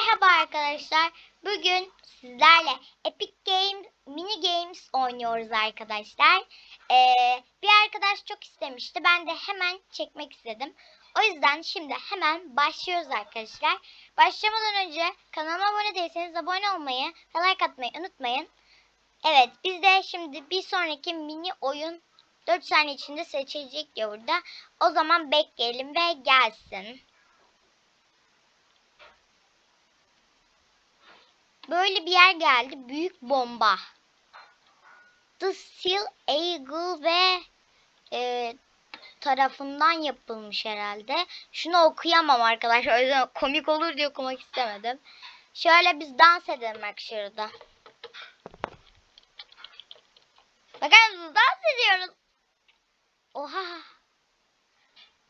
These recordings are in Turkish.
Merhaba arkadaşlar. Bugün sizlerle Epic Games Mini Games oynuyoruz arkadaşlar. Ee, bir arkadaş çok istemişti. Ben de hemen çekmek istedim. O yüzden şimdi hemen başlıyoruz arkadaşlar. Başlamadan önce kanalıma abone değilseniz abone olmayı ve like atmayı unutmayın. Evet biz de şimdi bir sonraki mini oyun 4 saniye içinde seçilecek diyor burada. O zaman bekleyelim ve gelsin. Böyle bir yer geldi. Büyük bomba. The Steel Eagle ve e, tarafından yapılmış herhalde. Şunu okuyamam arkadaşlar. O yüzden komik olur diye okumak istemedim. Şöyle biz dans edelim şurada. Bakar mısınız? Dans ediyoruz. Oha.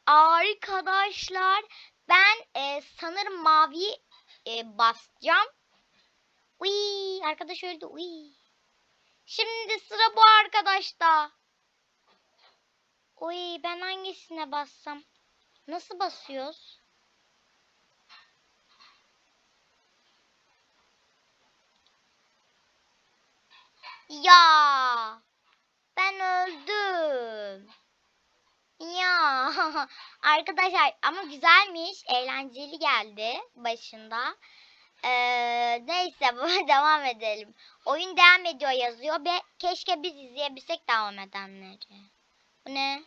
Arkadaşlar ben e, sanırım mavi e, basacağım. Uy, arkadaş öldü. Uy. Şimdi sıra bu arkadaşta. Uy, ben hangisine bassam? Nasıl basıyoruz? Ya. Ben öldüm. Ya. Arkadaşlar ama güzelmiş. Eğlenceli geldi başında. Ee, neyse devam edelim. Oyun devam ediyor yazıyor ve keşke biz izleyebilsek devam edenleri. Bu ne?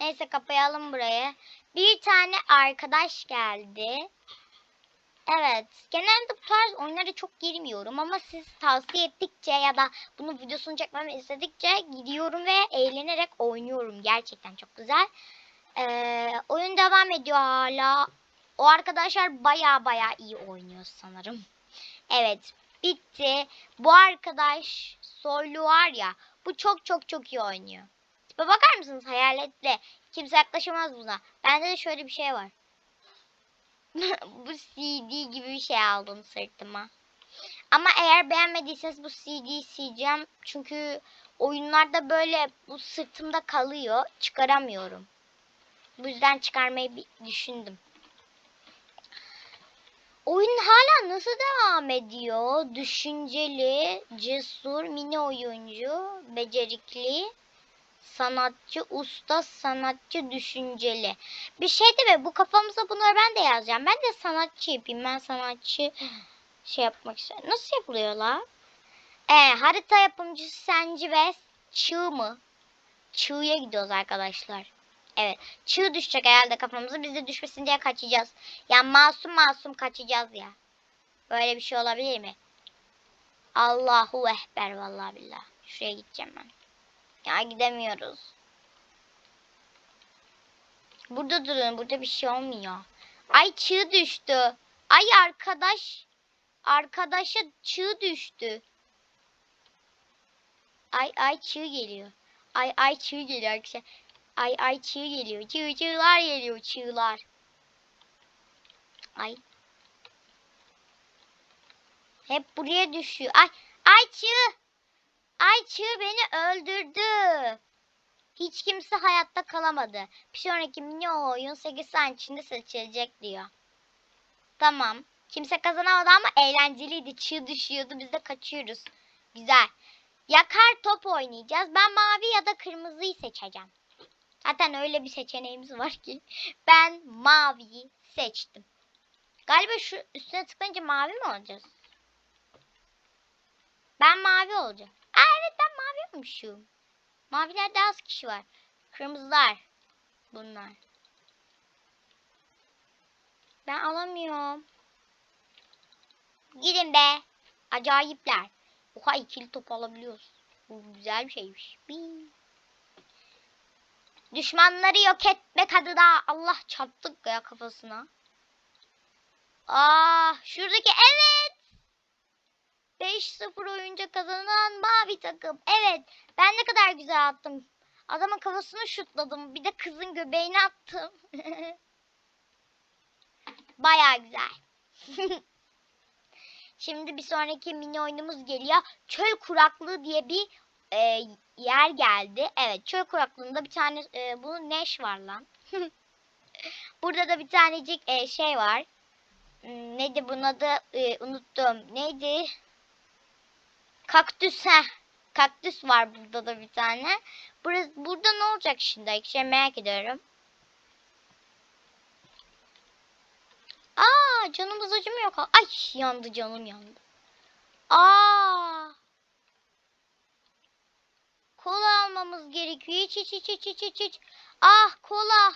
Neyse kapayalım burayı. Bir tane arkadaş geldi. Evet. Genelde bu tarz oyunlara çok girmiyorum ama siz tavsiye ettikçe ya da bunun videosunu çekmemi istedikçe gidiyorum ve eğlenerek oynuyorum. Gerçekten çok güzel. Ee, oyun devam ediyor hala. O arkadaşlar baya baya iyi oynuyor sanırım. Evet bitti. Bu arkadaş soylu var ya bu çok çok çok iyi oynuyor. Tipe bakar mısınız hayaletle? Kimse yaklaşamaz buna. Bende de şöyle bir şey var. bu CD gibi bir şey aldım sırtıma. Ama eğer beğenmediyseniz bu CD'yi sileceğim. Çünkü oyunlarda böyle bu sırtımda kalıyor. Çıkaramıyorum. Bu yüzden çıkarmayı düşündüm. Oyun hala nasıl devam ediyor? Düşünceli, cesur, mini oyuncu, becerikli, sanatçı, usta, sanatçı, düşünceli. Bir şey de mi? Bu kafamıza bunları ben de yazacağım. Ben de sanatçı yapayım. Ben sanatçı şey yapmak istiyorum. Nasıl yapılıyor la? Ee, harita yapımcısı Senci ve Çığ mı? Çığ'ya gidiyoruz arkadaşlar. Evet. Çığ düşecek herhalde kafamıza. Biz de düşmesin diye kaçacağız. Ya masum masum kaçacağız ya. Böyle bir şey olabilir mi? Allahu Ekber vallahi billah. Şuraya gideceğim ben. Ya gidemiyoruz. Burada durun. Burada bir şey olmuyor. Ay çığ düştü. Ay arkadaş. Arkadaşa çığ düştü. Ay ay çığ geliyor. Ay ay çığ geliyor arkadaşlar. Ay ay çığ geliyor. Çığ çığlar geliyor çığlar. Ay. Hep buraya düşüyor. Ay ay çığ. Ay çığ beni öldürdü. Hiç kimse hayatta kalamadı. Bir sonraki mini oyun 8 saniye içinde seçilecek diyor. Tamam. Kimse kazanamadı ama eğlenceliydi. Çığ düşüyordu. Biz de kaçıyoruz. Güzel. Yakar top oynayacağız. Ben mavi ya da kırmızıyı seçeceğim. Zaten öyle bir seçeneğimiz var ki. Ben maviyi seçtim. Galiba şu üstüne tıklayınca mavi mi olacağız? Ben mavi olacağım. Aa evet ben mavi olmuşum. Mavilerde az kişi var. Kırmızılar. Bunlar. Ben alamıyorum. Gidin be. Acayipler. Oha ikili top alabiliyoruz. Bu güzel bir şeymiş. Bing. Düşmanları yok etmek adına Allah çarptık ya kafasına. Ah şuradaki evet. 5-0 oyunca kazanan mavi takım. Evet ben ne kadar güzel attım. Adamın kafasını şutladım. Bir de kızın göbeğini attım. Baya güzel. Şimdi bir sonraki mini oyunumuz geliyor. Çöl kuraklığı diye bir e, yer geldi. Evet çöl kuraklığında bir tane e, bunun neş var lan. Burada da bir tanecik e, şey var. Hmm, Neydi bunun adı? Ee, unuttum. Neydi? Kaktüs ha. Kaktüs var burada da bir tane. Burası, burada ne olacak şimdi? Şey merak ediyorum. Aa canımız acımıyor. Ay yandı canım yandı. Aa. Kola almamız gerekiyor. İç iç iç iç iç iç. Ah kola.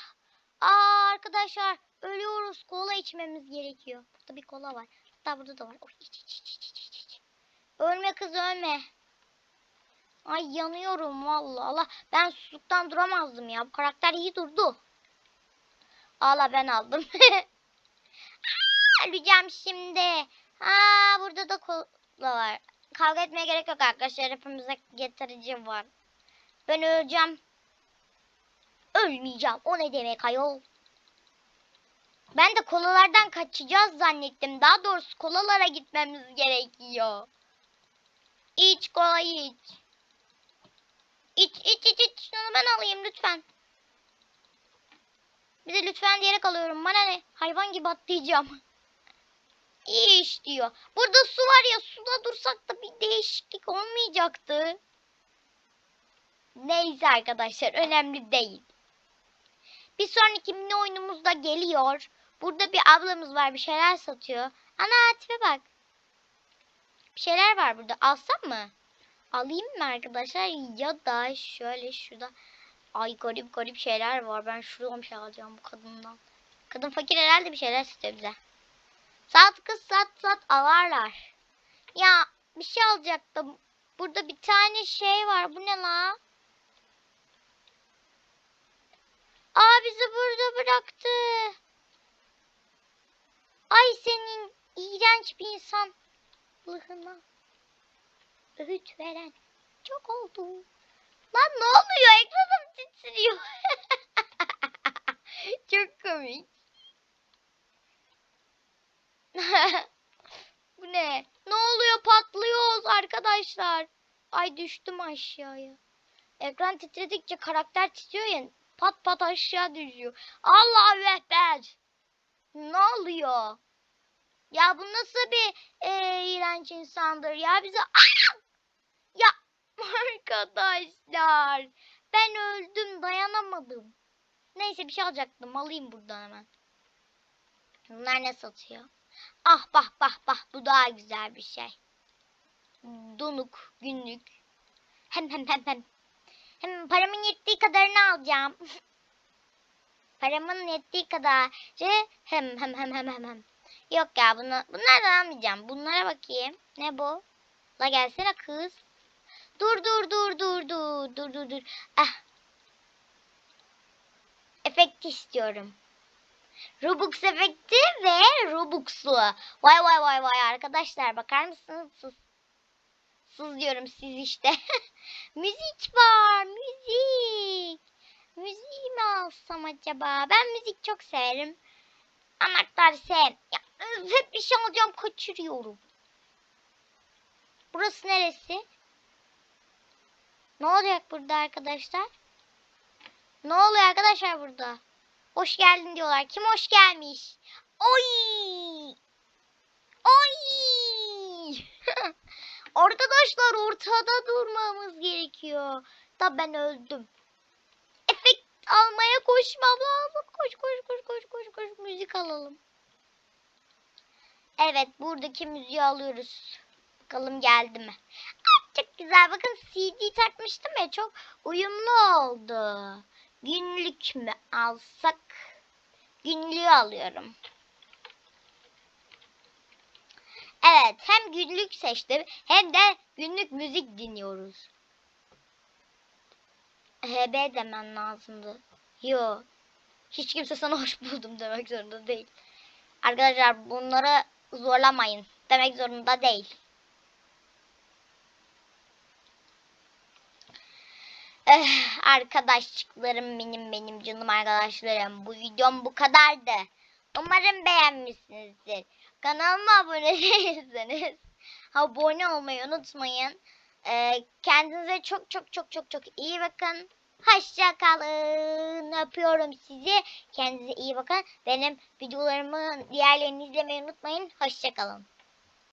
Aa arkadaşlar ölüyoruz. Kola içmemiz gerekiyor. Burada bir kola var. Hatta burada da var. Oy, iç iç iç iç iç iç. Ölme kız ölme. Ay yanıyorum vallahi Allah. Ben susuzluktan duramazdım ya. Bu karakter iyi durdu. Allah ben aldım. Öleceğim şimdi. Aa burada da kola var. Kavga etmeye gerek yok arkadaşlar. Hepimize getirici var. Ben öleceğim. Ölmeyeceğim. O ne demek ayol? Ben de kolalardan kaçacağız zannettim. Daha doğrusu kolalara gitmemiz gerekiyor. İç kola iç. İç iç iç iç. Şunu ben alayım lütfen. Bir de lütfen diyerek alıyorum. Bana ne? Hayvan gibi atlayacağım. İyi iş diyor. Burada su var ya suda dursak da bir değişiklik olmayacaktı. Neyse arkadaşlar önemli değil. Bir sonraki mini oyunumuz da geliyor. Burada bir ablamız var bir şeyler satıyor. Ana tipe bak. Bir şeyler var burada. Alsam mı? Alayım mı arkadaşlar? Ya da şöyle şurada. Ay garip garip şeyler var. Ben şuradan bir şey alacağım bu kadından. Kadın fakir herhalde bir şeyler satıyor bize. Sat kız sat sat alarlar. Ya bir şey alacaktım. Burada bir tane şey var. Bu ne la? Aa bizi burada bıraktı. Ay senin iğrenç bir insan. Lığına. Öğüt veren. Çok oldu. Lan ne oluyor? Ekranım titriyor. Çok komik. Bu ne? Ne oluyor? Patlıyoruz arkadaşlar. Ay düştüm aşağıya. Ekran titredikçe karakter titriyor ya. Pat pat aşağı düşüyor. Allahu Ekber. Ne oluyor? Ya bu nasıl bir e, iğrenç insandır ya bize ya arkadaşlar ben öldüm dayanamadım. Neyse bir şey alacaktım alayım buradan hemen. Bunlar ne satıyor? Ah bah bah bah bu daha güzel bir şey. Donuk günlük. Hem hem hem hem. Hem paramın yettiği kadarını alacağım. paramın yettiği kadarı hem hem hem hem hem hem. Yok ya bunu bunlardan almayacağım. Bunlara bakayım. Ne bu? La gelsene kız. Dur dur dur dur dur dur dur dur. Ah. Efekt istiyorum. Robux efekti ve Robux'lu. Vay vay vay vay arkadaşlar bakar mısınız? Sus. Sus diyorum siz işte. müzik var müzik. Müziği mi alsam acaba? Ben müzik çok severim. Anahtar sev. Ya, hep bir şey alacağım kaçırıyorum. Burası neresi? Ne olacak burada arkadaşlar? Ne oluyor arkadaşlar burada? Hoş geldin diyorlar. Kim hoş gelmiş? Oy! Oy! Arkadaşlar ortada durmamız gerekiyor. Da ben öldüm. Efekt almaya koşmam lazım. Koş koş koş koş koş koş müzik alalım. Evet buradaki müziği alıyoruz. Bakalım geldi mi? Çok güzel. Bakın CD takmıştım ya çok uyumlu oldu. Günlük mü alsak? Günlüğü alıyorum. Evet hem günlük seçtim hem de günlük müzik dinliyoruz. HB demen lazımdı. Yo. Hiç kimse sana hoş buldum demek zorunda değil. Arkadaşlar bunları zorlamayın. Demek zorunda değil. Eh, arkadaşlıklarım benim benim canım arkadaşlarım. Bu videom bu kadardı. Umarım beğenmişsinizdir. Kanalıma abone değilseniz abone olmayı unutmayın. Ee, kendinize çok çok çok çok çok iyi bakın. Hoşça kalın. Öpüyorum sizi. Kendinize iyi bakın. Benim videolarımı diğerlerini izlemeyi unutmayın. Hoşça kalın.